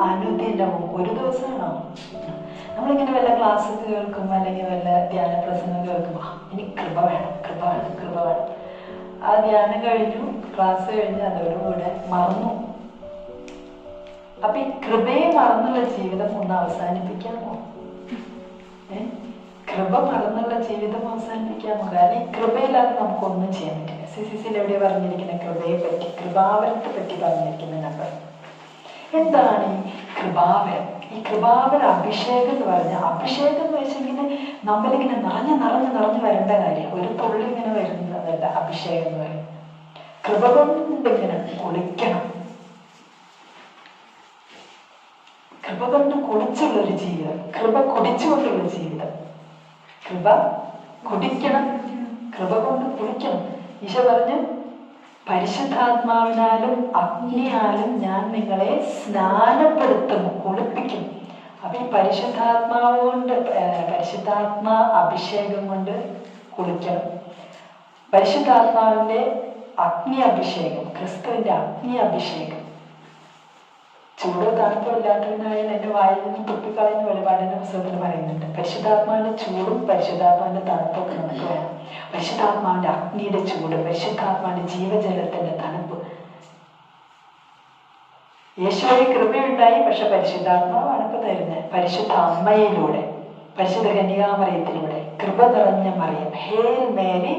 അനുദിനവും ഒരു ദിവസമാണോ? നമ്മളിങ്ങനെ വല്ല ക്ലാസ് കേൾക്കും അല്ലെങ്കിൽ വല്ല ധ്യാന പ്രസംഗം കേൾക്കും എനിക്ക് കൃപ വേണം കൃപ വേണം കൃപ വേണം. ആ ധ്യാനം കഴിഞ്ഞു ക്ലാസ് കഴിഞ്ഞ് അതോടുകൂടെ മറന്നു. അപ്പൊ ഈ കൃപയെ മറന്നുള്ള ജീവിതം ഒന്ന് അവസാനിപ്പിക്കാമോ? ഏ? കൃപ മറന്നുള്ള ജീവിതം അവസാനിപ്പിക്കാമോ കാരണം കൃപയില്ലാതെ നമുക്കൊന്നും ചെയ്യാൻ പറ്റില്ല. സി സി സിയിൽ എവിടെയാ പറഞ്ഞിരിക്കുന്ന കൃപയെ പറ്റി കൃപാവരത്തെ പറ്റി പറഞ്ഞിരിക്കുന്ന നമ്പർ. എന്താണ് ഈ കൃപാവരം? ഈ കൃപാവര അഭിഷേകം എന്ന് പറഞ്ഞ അഭിഷേകം എന്ന് വെച്ചിങ്ങനെ നമ്മളിങ്ങനെ നിറഞ്ഞ് നിറഞ്ഞ് നിറഞ്ഞ് വരേണ്ട കാര്യം. ഒരു തുള്ളി ഇങ്ങനെ വരുന്നതല്ല അഭിഷേകം എന്ന് പറയും കൃപ കൊണ്ട് ഇങ്ങനെ കുളിക്കണം. കൃപ കൊണ്ട് കുളിച്ചുള്ളൊരു ജീവിതം കൃപ കുടിച്ചുകൊണ്ടുള്ള ജീവിതം. കൃപ കുടിക്കണം. കൃപ കൊണ്ട് കുടിക്കണം ഈശോ പറഞ്ഞു പരിശുദ്ധാത്മാവിനാലും അഗ്നിയാലും ഞാൻ നിങ്ങളെ സ്നാനപ്പെടുത്തും കുളിപ്പിക്കും അപ്പൊ ഈ പരിശുദ്ധാത്മാവ് കൊണ്ട് പരിശുദ്ധാത്മാ അഭിഷേകം കൊണ്ട് കുളിക്കണം. പരിശുദ്ധാത്മാവിന്റെ അഗ്നി അഭിഷേകം ക്രിസ്തുവിന്റെ അഗ്നി അഭിഷേകം ചൂടോ തണുപ്പോ ഇല്ലാത്തതിനായാലും എന്റെ വായിൽ നിന്ന് തുപ്പിക്കളയുന്ന വെളിപാടിന്റെ പുസ്തകത്തിൽ പറയുന്നുണ്ട് പരിശുദ്ധാത്മാവിന്റെ ചൂടും പരിശുദ്ധാത്മാവിന്റെ തണുപ്പും ഒക്കെ നമുക്ക് വേണം. പരിശുദ്ധാത്മാവിന്റെ അഗ്നിയുടെ ചൂട് പരിശുദ്ധാത്മാവിന്റെ ജീവജലത്തിന്റെ തണുപ്പ്. യേശുവെ കൃപയുണ്ടായി പക്ഷെ പരിശുദ്ധാത്മാവ് അണുപ്പ് തരുന്നത് പരിശുദ്ധ അമ്മയിലൂടെ പരിശുദ്ധ കന്യാമറിയത്തിലൂടെ കൃപ നിറഞ്ഞ Mariyam hail Mary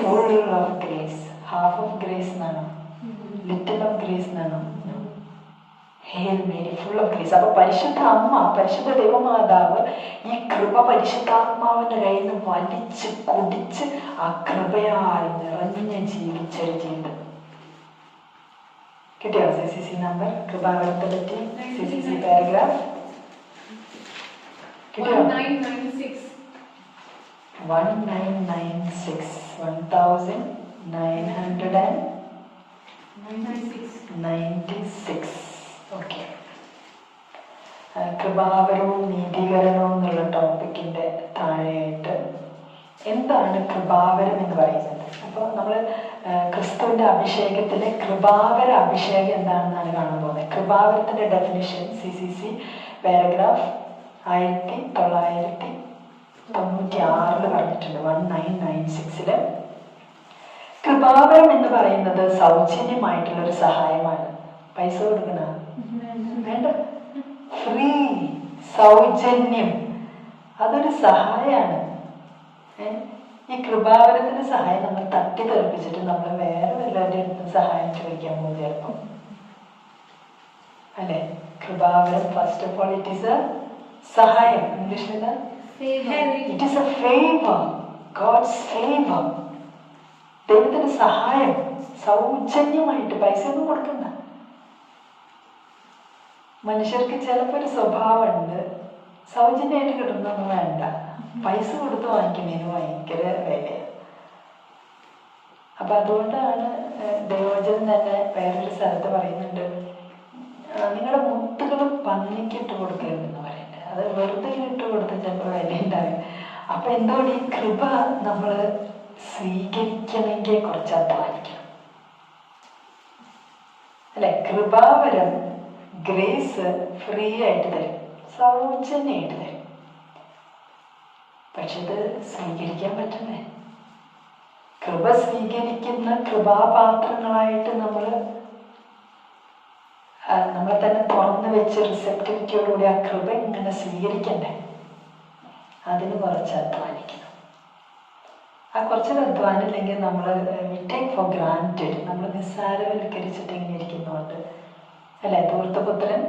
full of grace half of grace എന്നാണ്. ലിറ്റിൽ ഓഫ് ഗ്രേസ് എന്നാണോ. മേരി ഫുൾ ഓഫ് ഗ്രേസ് അപ്പൊ പരിശുദ്ധ അമ്മ പരിശുദ്ധ ദൈവമാതാവ് ഈ കൃപ പരിശുദ്ധാത്മാവിന്റെ കയ്യിൽ നിന്ന് വലിച്ച് കുടിച്ച് ആ കൃപയാൽ നിറഞ്ഞ് ജീവിച്ചൊരു ജീവിതം. കിട്ടിയോ? സി സി സി നമ്പർ കൃപാവരത്തെ പറ്റി? സി സി സി പാരഗ്രാഫ് കിട്ടിയോ? One nine nine six one thousand nine hundred and ninety six okay. കൃപാവരവും നീതീകരണവും എന്നുള്ള ടോപ്പിക്കിന്റെ താഴെയായിട്ട് എന്താണ് കൃപാവരം എന്ന് പറയുന്നത്? അപ്പോൾ നമ്മൾ ക്രിസ്തുവിന്റെ അഭിഷേകത്തിലെ കൃപാവര അഭിഷേകം എന്താണെന്നാണ് കാണാൻ പോകുന്നത്? കൃപാവരത്തിന്റെ definition C C C paragraph ആയിരത്തി തൊള്ളായിരത്തി തൊണ്ണൂറ്റി ആറിൽ പറഞ്ഞിട്ടുണ്ട് വൺ നയൻ നയൻ സിക്സിൽ കൃപാവരം എന്ന് പറയുന്നത് സൗജന്യമായിട്ടുള്ള ഒരു സഹായമാണ്. പൈസ കൊടുക്കണ? വേണ്ട ഫ്രീ സൗജന്യം. അതൊരു സഹായമാണ്? ഈ കൃപാവരത്തിന്റെ സഹായം നമ്മൾ തട്ടി തെറിപ്പിച്ചിട്ട് നമ്മൾ വേറെ വല്ലവരുടെ അടുത്ത് സഹായം ചോദിക്കാൻ പോകും ചിലപ്പം. അല്ലെ? കൃപാവരം first of all it is a സഹായം. ഇംഗ്ലീഷിൽ it is a favour God's favour ദൈവത്തിന്റെ സഹായം. സൗജന്യമായിട്ട് പൈസ ഒന്നും കൊടുക്കണ്ട. മനുഷ്യർക്ക് ചിലപ്പോൾ ഒരു സ്വഭാവമുണ്ട്. സൗജന്യമായിട്ട് കിട്ടുന്നൊന്നും വേണ്ട. പൈസ കൊടുത്ത് വാങ്ങിക്കുന്നതിന് ഭയങ്കര വിലയാണ് അപ്പൊ അതുകൊണ്ടാണ് ദേവോചനം തന്നെ വേറൊരു സ്ഥലത്ത് പറയുന്നുണ്ട്. നിങ്ങളുടെ മുത്തുകൾ പന്നിക്കിട്ട് കൊടുക്കരുതെന്ന് പറയുന്നത്. അത് വെറുതെ ഇട്ട് കൊടുത്ത് ചിലപ്പോൾ വില ഉണ്ടാവില്ല അപ്പൊ എന്തുകൊണ്ട് ഈ കൃപ നമ്മൾ സ്വീകരിക്കണമെങ്കിൽ കുറച്ച് അധ്വാനിക്കണം. അല്ലെ? കൃപാവരം ഗ്രേസ് ഫ്രീ ആയിട്ട് തരും. സൗജന്യമായിട്ട് തരും. പക്ഷെ ഇത് സ്വീകരിക്കാൻ പറ്റണ്ടേ കൃപ സ്വീകരിക്കുന്ന കൃപാപാത്രങ്ങളായിട്ട് നമ്മൾ നമ്മളെ തന്നെ തുറന്നു വെച്ച് റിസെപ്റ്റിവിറ്റിയോടുകൂടി ആ കൃപ ഇങ്ങനെ സ്വീകരിക്കണ്ടേ? അതിന് കുറച്ച് അധ്വാനിക്കണം. ആ കുറച്ച് അധ്വാനം ഇല്ലെങ്കിൽ നമ്മൾ ടേക്ക് ഫോർ ഗ്രാന്റഡ് നമ്മൾ നിസ്സാരവൽക്കരിച്ചിട്ട് ഇങ്ങനെ ഇരിക്കുന്നതുകൊണ്ട് അല്ലെ? ധൂർത്തപുത്രൻ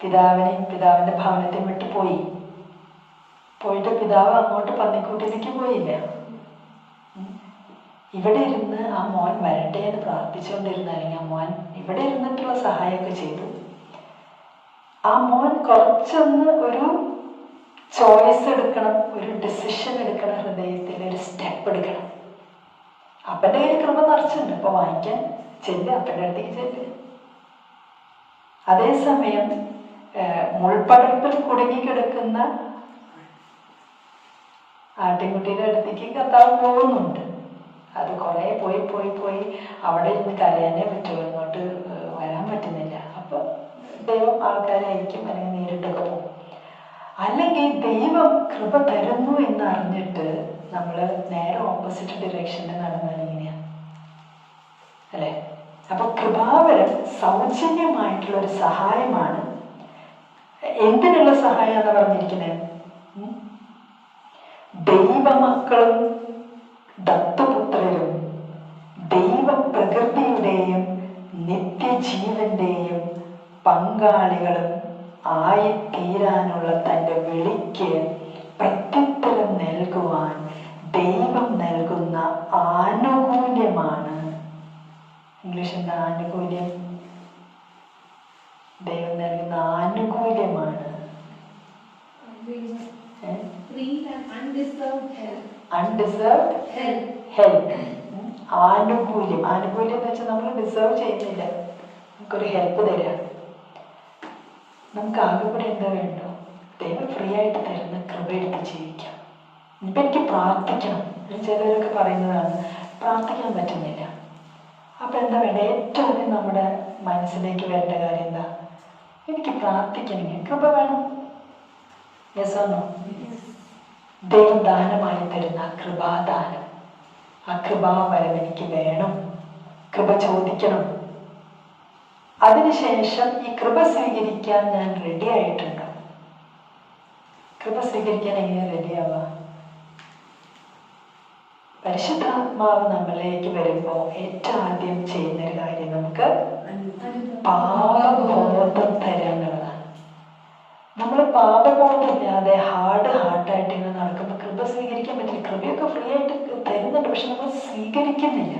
പിതാവിനെയും പിതാവിന്റെ ഭവനത്തെയും വിട്ടു പോയി. പോയിട്ട് പിതാവ് അങ്ങോട്ട് പന്നിക്കൂട്ടിലേക്ക് പോയില്ല. ഇവിടെ ഇരുന്ന് ആ മോൻ വരട്ടെ എന്ന് പ്രാർത്ഥിച്ചുകൊണ്ടിരുന്ന അല്ലെങ്കിൽ ആ മോൻ ഇവിടെ ഇരുന്നിട്ടുള്ള സഹായമൊക്കെ ചെയ്തു. ആ മോൻ കുറച്ചൊന്ന് ഒരു ചോയ്സ് എടുക്കണം ഒരു ഡിസിഷൻ എടുക്കണം ഹൃദയത്തിൽ ഒരു സ്റ്റെപ്പ് എടുക്കണം. അപ്പന്റെ കയ്യിൽ കൃപ നിറച്ചുണ്ട് അപ്പൊ വാങ്ങിക്കാൻ ചെല്ല് അപ്പന്റെ അടുത്തേക്ക് ചെല്ല്. അതേസമയം മുൾപ്പടർപ്പിൽ കുടുങ്ങി കിടക്കുന്ന ആട്ടിൻകുട്ടിയുടെ അടുത്തേക്ക് കർത്താവ് പോകുന്നുണ്ട്. അത് കുറേ പോയി പോയി പോയി അവിടെ ഇരുന്ന് കരയാനേ പറ്റുള്ളൂ. ഇങ്ങോട്ട് വരാൻ പറ്റുന്നില്ല. അപ്പൊ ദൈവം ആൾക്കാരായിരിക്കും അല്ലെങ്കിൽ നേരിട്ടൊക്കെ പോകും. അല്ലെങ്കിൽ ദൈവം കൃപ തരുന്നു എന്ന് അറിഞ്ഞിട്ട് നമ്മൾ നേരെ ഓപ്പോസിറ്റ് ഡിറക്ഷനിൽ നടന്നാൽ ഇങ്ങനെയാണ് അല്ലെ? അപ്പൊ കൃപാവരം സൗജന്യമായിട്ടുള്ള ഒരു സഹായമാണ്. എന്തിനുള്ള സഹായമാണ് പറഞ്ഞിരിക്കുന്നത്? ദൈവമക്കളും ദത്തപുത്രരും ദൈവപ്രകൃതിയുടെയും നിത്യജീവന്റെയും പങ്കാളികളും ആയിത്തീരാനുള്ള തന്റെ വിളിക്ക് പ്രത്യുത്തരം നൽകുവാൻ ദൈവം നൽകുന്ന ആനുകൂല്യമാണ്. ഇംഗ്ലീഷ് എന്ന ആനുകൂല്യം. ദൈവം നൽകുന്ന ആനുകൂല്യമാണ്. ആനുകൂല്യം. ആനുകൂല്യം എന്ന് വെച്ചാൽ നമ്മൾ ഡിസേർവ് ചെയ്യുന്നില്ല. നമുക്കൊരു ഹെൽപ്പ് തരാം. നമുക്ക് ആകെ കൂടെ എന്താ വേണ്ടോ ദൈവം ഫ്രീ ആയിട്ട് തരുന്ന കൃപ എടുത്ത് ജീവിക്കാം. ഇപ്പൊ എനിക്ക് പ്രാർത്ഥിക്കണം. ചിലരൊക്കെ പറയുന്നതാണ് പ്രാർത്ഥിക്കാൻ പറ്റുന്നില്ല. അപ്പൊ എന്താ വേണ്ട? ഏറ്റവും ആദ്യം നമ്മുടെ മനസ്സിലേക്ക് വരേണ്ട കാര്യം എന്താ? എനിക്ക് പ്രാർത്ഥിക്കണമെങ്കിൽ കൃപ വേണം. യെസ്സാണോ ദൈവം ദാനമായി തരുന്ന കൃപാദാനം. ആ കൃപാവരം എനിക്ക് വേണം. കൃപ ചോദിക്കണം. അതിനുശേഷം ഈ കൃപ സ്വീകരിക്കാൻ ഞാൻ റെഡി ആയിട്ടുണ്ട്. കൃപ സ്വീകരിക്കാൻ എങ്ങനെ റെഡിയാവാ പരിശുദ്ധാത്മാവ് നമ്മളിലേക്ക് വരുമ്പോൾ ഏറ്റവും ആദ്യം ചെയ്യുന്ന ഒരു കാര്യം നമുക്ക് പാപബോധം തരാൻ എന്നുള്ളതാണ് നമ്മൾ പാപബോധമില്ലാതെ ഹാർഡ് ഹാർട്ടായിട്ട് ഇങ്ങനെ നടക്കുമ്പോൾ കൃപ സ്വീകരിക്കാൻ പറ്റില്ല കൃപയൊക്കെ ഫ്രീ ആയിട്ട് തരുന്നുണ്ട് പക്ഷെ നമ്മൾ സ്വീകരിക്കുന്നില്ല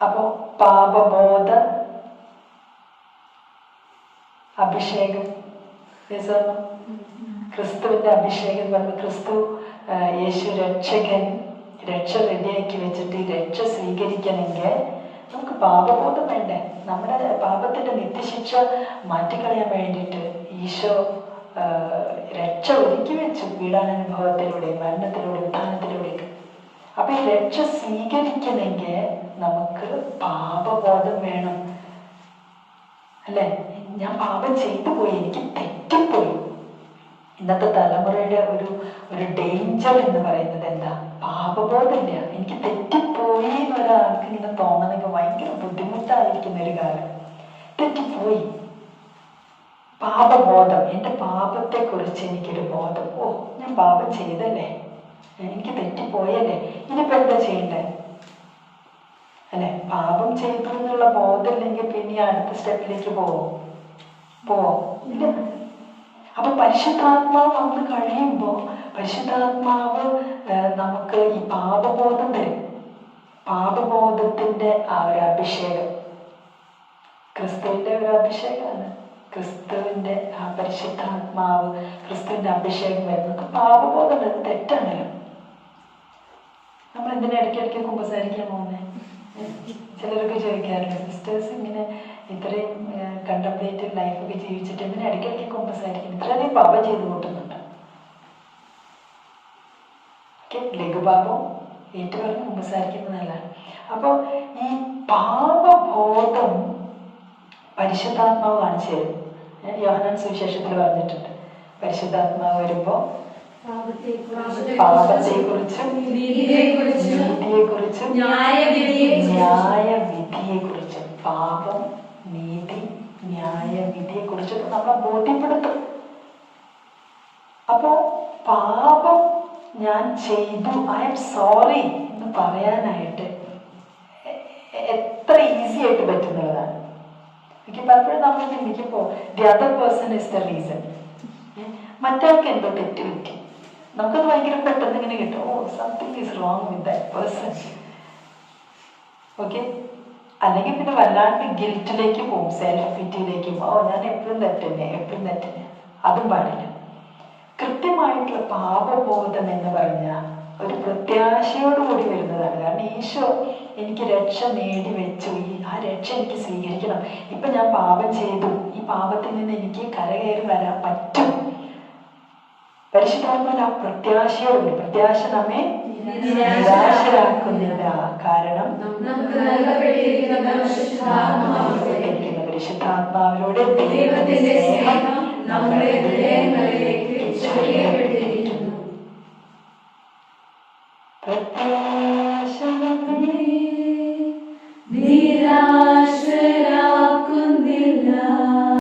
അപ്പോ പാപബോധ അഭിഷേകം? ക്രിസ്തുവിന്റെ അഭിഷേകം എന്ന് പറയുമ്പോൾ ക്രിസ്തു യേശു രക്ഷകൻ രക്ഷ റെഡിയാക്കി വെച്ചിട്ട് രക്ഷ സ്വീകരിക്കണമെങ്കിൽ നമുക്ക് പാപബോധം വേണ്ടേ? നമ്മുടെ പാപത്തിന്റെ നിത്യശിക്ഷ മാറ്റിക്കളയാൻ വേണ്ടിയിട്ട് ഈശോ രക്ഷ ഒരുക്കി വെച്ചു പീഡാനുഭവത്തിലൂടെ മരണത്തിലൂടെ ഉത്ഥാനത്തിലൂടെ അപ്പൊ ഈ രക്ഷ സ്വീകരിക്കണമെങ്കിൽ നമുക്ക് പാപബോധം വേണം. അല്ലെ? ഞാൻ പാപം ചെയ്തു പോയി എനിക്ക് തെറ്റിപ്പോയി. ഇന്നത്തെ തലമുറയുടെ ഒരു ഒരു ഡേഞ്ചർ എന്ന് പറയുന്നത് എന്താ? പാപബോധമില്ല എനിക്ക് തെറ്റിപ്പോയി എന്നൊരാൾക്ക് ഇങ്ങനെ തോന്നണമെങ്കിൽ ഭയങ്കര ബുദ്ധിമുട്ടായിരിക്കുന്ന ഒരു കാലം. തെറ്റിപ്പോയി. പാപബോധം. എന്റെ പാപത്തെ കുറിച്ച് എനിക്കൊരു ബോധം. ഓ ഞാൻ പാപം ചെയ്തല്ലേ? എനിക്ക് തെറ്റിപ്പോയല്ലേ? ഇനിയിപ്പോ എന്താ ചെയ്യണ്ടേ? അല്ലെ? പാപം ചെയ്തു എന്നുള്ള ബോധമില്ലെങ്കിൽ പിന്നെ അടുത്ത സ്റ്റെപ്പിലേക്ക് പോവോ? പോവോ? ഇല്ല. അപ്പൊ പരിശുദ്ധാത്മാവ് വന്ന് കഴിയുമ്പോ പരിശുദ്ധാത്മാവ് നമുക്ക് ഈ പാപബോധം തരും. പാപബോധത്തിന്റെ ആ ഒരു അഭിഷേകം. ക്രിസ്തുവിന്റെ ഒരു അഭിഷേകമാണ്. ക്രിസ്തുവിന്റെ ആ പരിശുദ്ധാത്മാവ് ക്രിസ്തുവിന്റെ അഭിഷേകം വരുന്നത്. പാപബോധം തെറ്റാണല്ലോ. നമ്മൾ എന്തിനാ ഇടയ്ക്കിടയ്ക്ക് കുമ്പസാരിക്കാൻ പോകുന്നത് ചിലരൊക്കെ ചോദിക്കാറുണ്ട് സിസ്റ്റേഴ്സ് ഇങ്ങനെ ഇത്രയും കണ്ടംപ്ലേറ്റീവ് ലൈഫൊക്കെ ജീവിച്ചിട്ട് എന്തിനാ ഇടയ്ക്കിടയ്ക്ക് കുമ്പസാരിക്കും ഇത്രയധികം പാപം ചെയ്ത് കൂട്ടുന്നുണ്ട്. ഓക്കെ ലഘുപാപം ഏറ്റുപറഞ്ഞ് കുമ്പസാരിക്കുന്നതല്ല അപ്പോൾ ഈ പാപബോധം പരിശുദ്ധാത്മാവ് കാണിച്ചു തരും. ഏഹ് യോഹന്നാൻ സുവിശേഷത്തിൽ പറഞ്ഞിട്ടുണ്ട്. പരിശുദ്ധാത്മാവ് വരുമ്പോൾ പാപത്തെക്കുറിച്ചും നീതിയെക്കുറിച്ചും ന്യായവിധിയെക്കുറിച്ചും പാപം നീതി ന്യായവിധിയെക്കുറിച്ചൊക്കെ നമ്മളെ ബോധ്യപ്പെടുത്തും. അപ്പോ പാപം ഞാൻ ചെയ്തു ഐ എം സോറി എന്ന് പറയാനായിട്ട് എത്ര ഈസി ആയിട്ട് പറ്റുന്നുള്ളതാണ് എനിക്ക് പലപ്പോഴും നമ്മൾ ചിന്തിക്കുമ്പോൾ the other person is the reason മറ്റാൾക്ക് എന്തോ തെറ്റ് പറ്റി? നമുക്കത് ഭയങ്കര പെട്ടെന്ന് ഇങ്ങനെ കിട്ടും. ഓ something is wrong with that person okay അല്ലെങ്കിൽ പിന്നെ വല്ലാണ്ട് ഗിൽറ്റിലേക്ക് പോകും സെൽഫ് പിറ്റിയിലേക്ക് ഓ ഞാൻ എപ്പോഴും തെറ്റന്നെ എപ്പോഴും തെറ്റന്നെ. അതും പാടില്ല. കൃത്യമായിട്ടുള്ള പാപബോധം എന്ന് പറഞ്ഞാൽ ഒരു പ്രത്യാശയോടുകൂടി വരുന്നതാണ്. കാരണം ഈശോ എനിക്ക് രക്ഷ നേടി വെച്ചു. ഈ ആ രക്ഷ എനിക്ക് സ്വീകരിക്കണം. ഇപ്പൊ ഞാൻ പാപം ചെയ്തു. ഈ പാപത്തിൽ നിന്ന് എനിക്ക് കരകയറി വരാൻ പറ്റും. പരിശുദ്ധാത്മാവിന്റെ ആ പ്രത്യാശയുണ്ട് പ്രത്യാശ നമ്മെ നിരാശരാക്കുന്നില്ല. കാരണം പരിശുദ്ധാത്മാവിനോട് ദൈവത്തിന്റെ സ്നേഹം നമ്മുടെ ഹൃദയങ്ങളിലേക്ക് ചൊരിയപ്പെട്ടിരിക്കുന്നു. പ്രത്യാശ